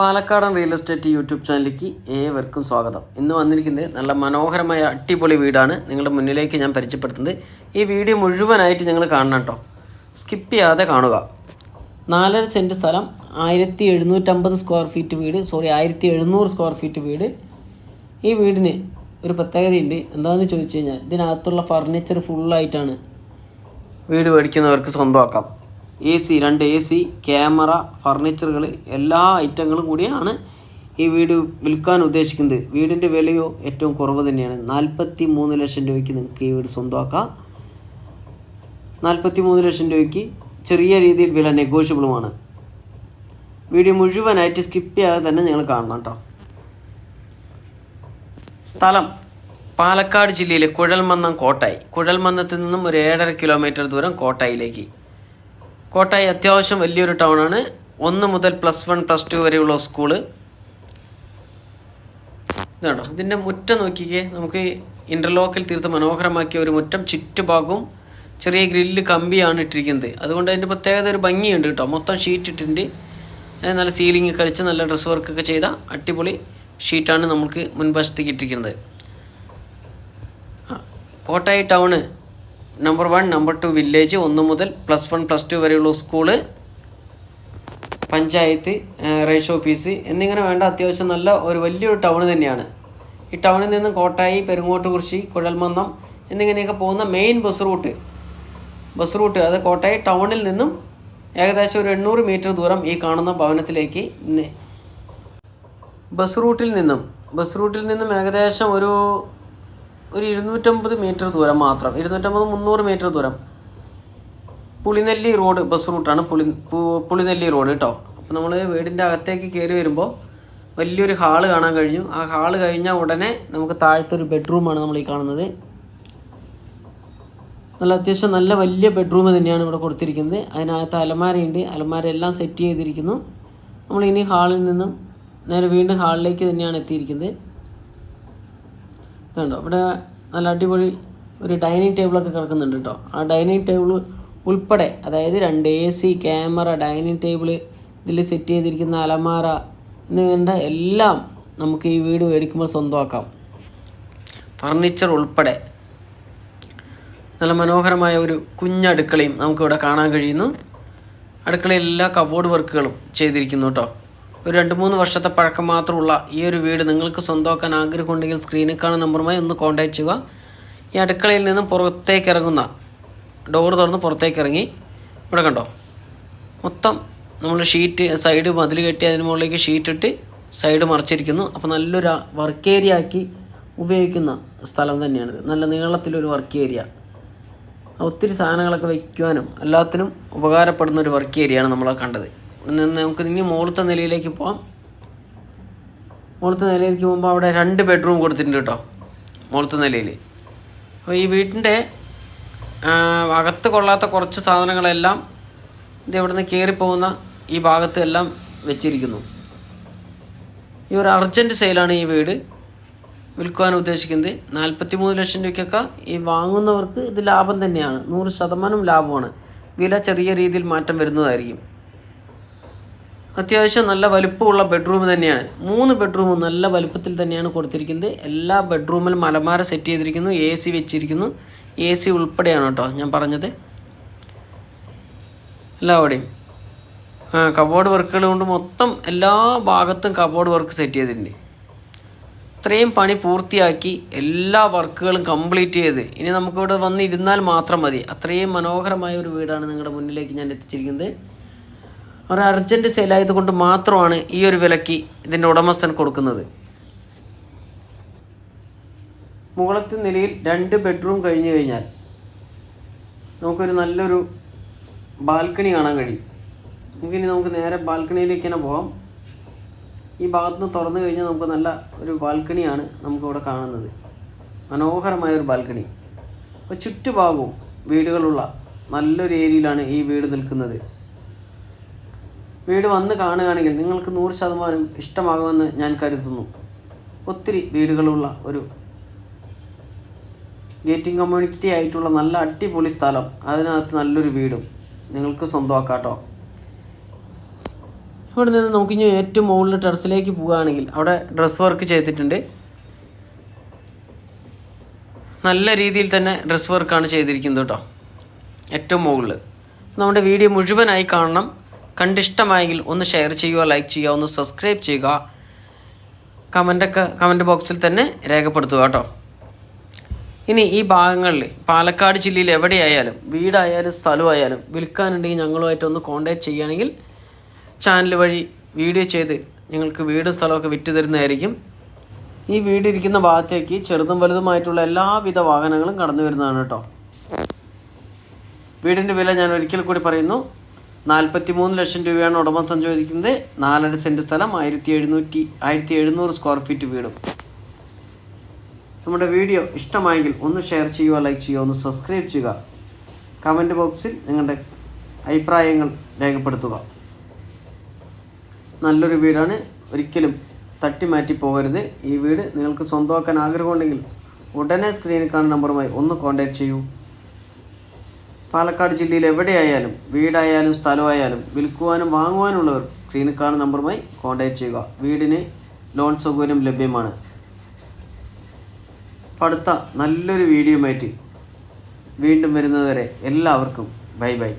പാലക്കാടൻ real estate YouTube ചാനലിലേക്ക് ഏവർക്കും സ്വാഗതം. ഇന്ന് വന്നിരിക്കുന്നത് നല്ല മനോഹരമായ അടിപൊളി വീടാണ് നിങ്ങളുടെ മുന്നിലേക്ക് ഞാൻ പരിചയപ്പെടുത്തുന്നത്. ഈ വീഡിയോ മുഴുവനായിട്ട് നിങ്ങൾ കാണണം കേട്ടോ. സ്കിപ്പ് ചെയ്യാതെ കാണുക. നാലര സെന്റ് സ്ഥലം ആയിരത്തി എഴുന്നൂറ്റമ്പത് സ്ക്വയർ ഫീറ്റ് വീട് സോറി ആയിരത്തി എഴുന്നൂറ് സ്ക്വയർ ഫീറ്റ് വീട്. ഈ വീടിന് ഒരു പ്രത്യേകതയുണ്ട്. എന്താണെന്ന് ചോദിച്ചു കഴിഞ്ഞാൽ ഇതിനകത്തുള്ള ഫർണിച്ചർ ഫുള്ളായിട്ടാണ് വീട് മേടിക്കുന്നവർക്ക് സ്വന്തമാക്കാം. എ സി രണ്ട് എ സി ക്യാമറ ഫർണിച്ചറുകൾ എല്ലാ ഐറ്റങ്ങളും കൂടിയാണ് ഈ വീട് വിൽക്കാൻ ഉദ്ദേശിക്കുന്നത്. വീടിന്റെ വിലയോ ഏറ്റവും കുറവ് തന്നെയാണ്. നാൽപ്പത്തി മൂന്ന് ലക്ഷം രൂപയ്ക്ക് നിങ്ങൾക്ക് ഈ വീട് സ്വന്തമാക്കാം. നാൽപ്പത്തി മൂന്ന് ലക്ഷം രൂപയ്ക്ക് ചെറിയ രീതിയിൽ വില നെഗോഷ്യബിളുമാണ് വീഡിയോ മുഴുവനായിട്ട് സ്കിപ്പ് ചെയ്യാതെ തന്നെ നിങ്ങൾ കാണണം കേട്ടോ. സ്ഥലം പാലക്കാട് ജില്ലയിലെ കുഴൽമന്നം കോട്ടായി. കുഴൽമന്നത്തിൽ നിന്നും ഒരു ഏഴര കിലോമീറ്റർ ദൂരം കോട്ടായിലേക്ക്. കോട്ടായി അത്യാവശ്യം വലിയൊരു ടൗണാണ്. ഒന്ന് മുതൽ പ്ലസ് വൺ പ്ലസ് ടു വരെയുള്ള സ്കൂൾ. ഇതാണോ? ഇതിന്റെ മുറ്റം നോക്കിക്കേ. നമുക്ക് ഇന്റർലോക്കിൽ തീർത്ത് മനോഹരമാക്കിയ ഒരു മുറ്റം. ചുറ്റുഭാഗവും ചെറിയ ഗ്രില്ല് കമ്പിയാണ് ഇട്ടിരിക്കുന്നത്. അതുകൊണ്ട് അതിന്റെ പ്രത്യേകത ഒരു ഭംഗിയുണ്ട് കേട്ടോ. മൊത്തം ഷീറ്റ് ഇട്ടിട്ടുണ്ട്. നല്ല സീലിംഗ് കളിച്ച് നല്ല ഡ്രസ് വർക്കൊക്കെ ചെയ്ത അടിപൊളി ഷീറ്റാണ് നമുക്ക് മുൻവശത്തേക്ക് ഇട്ടിരിക്കുന്നത്. Kottayi town. Number one number two village ഒന്ന് മുതൽ പ്ലസ് വൺ പ്ലസ് ടു വരെയുള്ള സ്കൂൾ പഞ്ചായത്ത് റേഷ് ഓഫീസ് എന്നിങ്ങനെ വേണ്ട അത്യാവശ്യം നല്ല ഒരു വലിയൊരു ടൗൺ തന്നെയാണ്. ഈ ടൗണിൽ നിന്ന് കോട്ടായി പെരുങ്ങോട്ടുകുറിശി കുഴൽമന്നം എന്നിങ്ങനെയൊക്കെ പോകുന്ന main bus route bus route അത് കോട്ടായി ടൗണിൽ നിന്നും ഏകദേശം ഒരു എണ്ണൂറ് മീറ്റർ ദൂരം ഈ കാണുന്ന ഭവനത്തിലേക്ക് ബസ് റൂട്ടിൽ നിന്നും. ബസ് റൂട്ടിൽ നിന്നും ഏകദേശം ഒരു ഒരു ഇരുന്നൂറ്റമ്പത് മീറ്റർ ദൂരം മാത്രം. ഇരുന്നൂറ്റമ്പത് മുന്നൂറ് മീറ്റർ ദൂരം. പുളിനെല്ലി റോഡ് ബസ് റൂട്ടാണ് പുളി പുളിനെല്ലി റോഡ് കേട്ടോ അപ്പോൾ നമ്മൾ വീടിന്റെ അകത്തേക്ക് കയറി വരുമ്പോൾ വലിയൊരു ഹാൾ കാണാൻ കഴിഞ്ഞു. ആ ഹാൾ കഴിഞ്ഞാൽ ഉടനെ നമുക്ക് താഴത്തെ ഒരു ബെഡ്റൂമാണ് നമ്മൾ ഈ കാണുന്നത്. നല്ല അത്യാവശ്യം നല്ല വലിയ ബെഡ്റൂം തന്നെയാണ് ഇവിടെ കൊടുത്തിരിക്കുന്നത്. അതിനകത്ത് അലമാരയുണ്ട്. അലമാര എല്ലാം സെറ്റ് ചെയ്തിരിക്കുന്നു. നമ്മൾ ഇനി ഹാളിൽ നിന്നും നേരെ വീണ്ടും ഹാളിലേക്ക് തന്നെയാണ് എത്തിയിരിക്കുന്നത്. ഇതുണ്ടോ? ഇവിടെ നല്ല അടിപൊളി ഒരു ഡൈനിങ് ടേബിളൊക്കെ കിടക്കുന്നുണ്ട് കേട്ടോ. ആ ഡൈനിങ് ടേബിൾ ഉൾപ്പെടെ അതായത് രണ്ട് A C camera dining table ഇതിൽ സെറ്റ് ചെയ്തിരിക്കുന്ന അലമാര എന്നിവന്റെ എല്ലാം നമുക്ക് ഈ വീട് മേടിക്കുമ്പോൾ സ്വന്തമാക്കാം. ഫർണിച്ചർ ഉൾപ്പെടെ നല്ല മനോഹരമായ ഒരു കുഞ്ഞടുക്കളയും നമുക്കിവിടെ കാണാൻ കഴിയുന്നു. അടുക്കളയിൽ എല്ലാ കബോർഡ് വർക്കുകളും ചെയ്തിരിക്കുന്നു കേട്ടോ. ഒരു രണ്ട് മൂന്ന് വർഷത്തെ പഴക്കം മാത്രമുള്ള ഈ ഒരു വീട് നിങ്ങൾക്ക് സ്വന്തമാക്കാൻ ആഗ്രഹമുണ്ടെങ്കിൽ സ്ക്രീനിൽ കാണുന്ന നമ്പറുമായി ഒന്ന് കോൺടാക്ട് ചെയ്യുക. ഈ അടുക്കളയിൽ നിന്നും പുറത്തേക്ക് ഇറങ്ങുന്ന ഡോർ തുറന്ന് പുറത്തേക്ക് ഇറങ്ങി. ഇവിടെ കണ്ടോ? മൊത്തം നമ്മൾ ഷീറ്റ് സൈഡ് മതിൽ കെട്ടി അതിന് മുകളിലേക്ക് ഷീറ്റ് ഇട്ട് സൈഡ് മറിച്ചിരിക്കുന്നു. അപ്പോൾ നല്ലൊരു വർക്ക് ഏരിയ ആക്കി ഉപയോഗിക്കുന്ന സ്ഥലം തന്നെയാണ് നല്ല നീളത്തിലൊരു വർക്ക് ഏരിയ ഒത്തിരി സാധനങ്ങളൊക്കെ വയ്ക്കുവാനും എല്ലാത്തിനും ഉപകാരപ്പെടുന്ന ഒരു വർക്ക് ഏരിയയാണ് നമ്മൾ കണ്ടത്. നിന്ന് നമുക്ക് ഇനി മുകളിലത്തെ നിലയിലേക്ക് പോവാം. മുകളിലത്തെ നിലയിലേക്ക് പോകുമ്പോൾ അവിടെ രണ്ട് ബെഡ്റൂം കൊടുത്തിട്ടുണ്ട് കേട്ടോ മുകളിലത്തെ നിലയിൽ അപ്പോൾ ഈ വീട്ടിന്റെ അകത്ത് കൊള്ളാത്ത കുറച്ച് സാധനങ്ങളെല്ലാം ഇത് ഇവിടെ നിന്ന് കയറിപ്പോകുന്ന ഈ ഭാഗത്ത് എല്ലാം വെച്ചിരിക്കുന്നു. ഈ ഒരു അർജന്റ് സെയിലാണ് ഈ വീട്. വിൽക്കുവാൻ ഉദ്ദേശിക്കുന്നത് നാൽപ്പത്തി മൂന്ന് ലക്ഷം രൂപയ്ക്കൊക്കെ ഈ വാങ്ങുന്നവർക്ക് ഇത് ലാഭം തന്നെയാണ്. നൂറ് ശതമാനം ലാഭമാണ്. വില ചെറിയ രീതിയിൽ മാറ്റം വരുന്നതായിരിക്കും. അത്യാവശ്യം നല്ല വലുപ്പമുള്ള ബെഡ്റൂം തന്നെയാണ്. മൂന്ന് ബെഡ്റൂമും നല്ല വലുപ്പത്തിൽ തന്നെയാണ് കൊടുത്തിരിക്കുന്നത്. എല്ലാ ബെഡ്റൂമിലും മലമാര സെറ്റ് ചെയ്തിരിക്കുന്നു. എ സി വെച്ചിരിക്കുന്നു. എ സി ഉൾപ്പെടെയാണ് കേട്ടോ ഞാൻ പറഞ്ഞത്. എല്ലാവിടെയും. ആ കബോർഡ് വർക്കുകൾ കൊണ്ട് മൊത്തം എല്ലാ ഭാഗത്തും കബോർഡ് വർക്ക് സെറ്റ് ചെയ്തിട്ടുണ്ട്. ഇത്രയും പണി പൂർത്തിയാക്കി എല്ലാ വർക്കുകളും കംപ്ലീറ്റ് ചെയ്ത്. ഇനി നമുക്കിവിടെ വന്ന് ഇരുന്നാൽ മാത്രം മതി. അത്രയും മനോഹരമായ ഒരു വീടാണ് നിങ്ങളുടെ മുന്നിലേക്ക് ഞാൻ എത്തിച്ചിരിക്കുന്നത്. ഒരു അർജന്റ് സെയിലായത് കൊണ്ട് മാത്രമാണ് ഈ ഒരു വിലക്ക് ഇതിന്റെ ഉടമസ്ഥൻ കൊടുക്കുന്നത്. മുകളത്തെ നിലയിൽ രണ്ട് ബെഡ്റൂം കഴിഞ്ഞു കഴിഞ്ഞാൽ നമുക്കൊരു നല്ലൊരു ബാൽക്കണി കാണാൻ കഴിയും. നമുക്കിനി നമുക്ക് നേരെ ബാൽക്കണിയിലേക്ക് തന്നെ പോകാം ഈ ഭാഗത്ത് നിന്ന് തുറന്നു കഴിഞ്ഞാൽ നമുക്ക് നല്ല ഒരു ബാൽക്കണിയാണ് നമുക്കിവിടെ കാണുന്നത്. മനോഹരമായ ഒരു ബാൽക്കണി അപ്പോൾ ചുറ്റുഭാഗവും വീടുകളുള്ള നല്ലൊരു ഏരിയയിലാണ് ഈ വീട് നിൽക്കുന്നത്. വീട് വന്ന് കാണുകയാണെങ്കിൽ നിങ്ങൾക്ക് നൂറ് ശതമാനം ഇഷ്ടമാകുമെന്ന് ഞാൻ കരുതുന്നു. ഒത്തിരി വീടുകളുള്ള ഒരു ഗേറ്റിംഗ് കമ്മ്യൂണിറ്റി ആയിട്ടുള്ള നല്ല അടിപൊളി സ്ഥലം. അതിനകത്ത് നല്ലൊരു വീടും. നിങ്ങൾക്ക് സ്വന്തമാക്കാം കേട്ടോ ഇവിടെ നിന്ന് നമുക്ക് ഇനി ഏറ്റവും മുകളിൽ ടെറസിലേക്ക് പോവുകയാണെങ്കിൽ അവിടെ ഡ്രസ് വർക്ക് ചെയ്തിട്ടുണ്ട്. നല്ല രീതിയിൽ തന്നെ ഡ്രസ് വർക്കാണ് ചെയ്തിരിക്കുന്നത് കേട്ടോ. ഏറ്റവും മുകളിൽ നമ്മുടെ വീഡിയോ മുഴുവനായി കാണണം. കണ്ടിഷ്ടമായെങ്കിൽ ഒന്ന് ഷെയർ ചെയ്യുക ലൈക്ക് ചെയ്യുക ഒന്ന് സബ്സ്ക്രൈബ് ചെയ്യുക. കമന്റൊക്കെ കമന്റ് ബോക്സിൽ തന്നെ രേഖപ്പെടുത്തുക കേട്ടോ. ഇനി ഈ ഭാഗങ്ങളിൽ പാലക്കാട് ജില്ലയിൽ എവിടെയായാലും വീടായാലും സ്ഥലമായാലും വിൽക്കാനുണ്ടെങ്കിൽ ഞങ്ങളുമായിട്ട് ഒന്ന് ചെയ്യുകയാണെങ്കിൽ ചാനൽ വഴി വീഡിയോ ചെയ്ത് നിങ്ങൾക്ക് വീടും സ്ഥലമൊക്കെ വിറ്റ് തരുന്നതായിരിക്കും. ഈ വീട് ഇരിക്കുന്ന ഭാഗത്തേക്ക് ചെറുതും വലുതുമായിട്ടുള്ള എല്ലാവിധ വാഹനങ്ങളും കടന്നു വരുന്നതാണ് കേട്ടോ. വീടിന്റെ വില ഞാൻ ഒരിക്കൽ കൂടി പറയുന്നു. നാൽപ്പത്തി മൂന്ന് ലക്ഷം രൂപയാണ് ഉടമസ്ഥൻ ചോദിക്കുന്നത്. നാലര സെന്റ് സ്ഥലം ആയിരത്തി എഴുന്നൂറ്റി ആയിരത്തി എഴുന്നൂറ് സ്ക്വയർ ഫീറ്റ് വീടും. നമ്മുടെ വീഡിയോ ഇഷ്ടമായെങ്കിൽ ഒന്ന് ഷെയർ ചെയ്യുക ലൈക്ക് ചെയ്യുക ഒന്ന് സബ്സ്ക്രൈബ് ചെയ്യുക. കമന്റ് ബോക്സിൽ നിങ്ങളുടെ അഭിപ്രായങ്ങൾ രേഖപ്പെടുത്തുക. നല്ലൊരു വീടാണ്. ഒരിക്കലും തട്ടിമാറ്റി പോകരുത്. ഈ വീട് നിങ്ങൾക്ക് സ്വന്തമാക്കാൻ ആഗ്രഹമുണ്ടെങ്കിൽ ഉടനെ സ്ക്രീനിൽ കാണുന്ന നമ്പറുമായി ഒന്ന് കോൺടാക്ട് ചെയ്യൂ. പാലക്കാട് ജില്ലയിൽ എവിടെയായാലും വീടായാലും സ്ഥലമായാലും വിൽക്കുവാനും വാങ്ങുവാനുള്ളവർ സ്ക്രീനിൽ കാണുന്ന നമ്പറുമായി കോൺടാക്ട് ചെയ്യുക. വീടിന് ലോൺ സൗകര്യം ലഭ്യമാണ്. അടുത്ത നല്ലൊരു മാറ്റി വീണ്ടും വരുന്നതുവരെ എല്ലാവർക്കും ബൈ ബൈ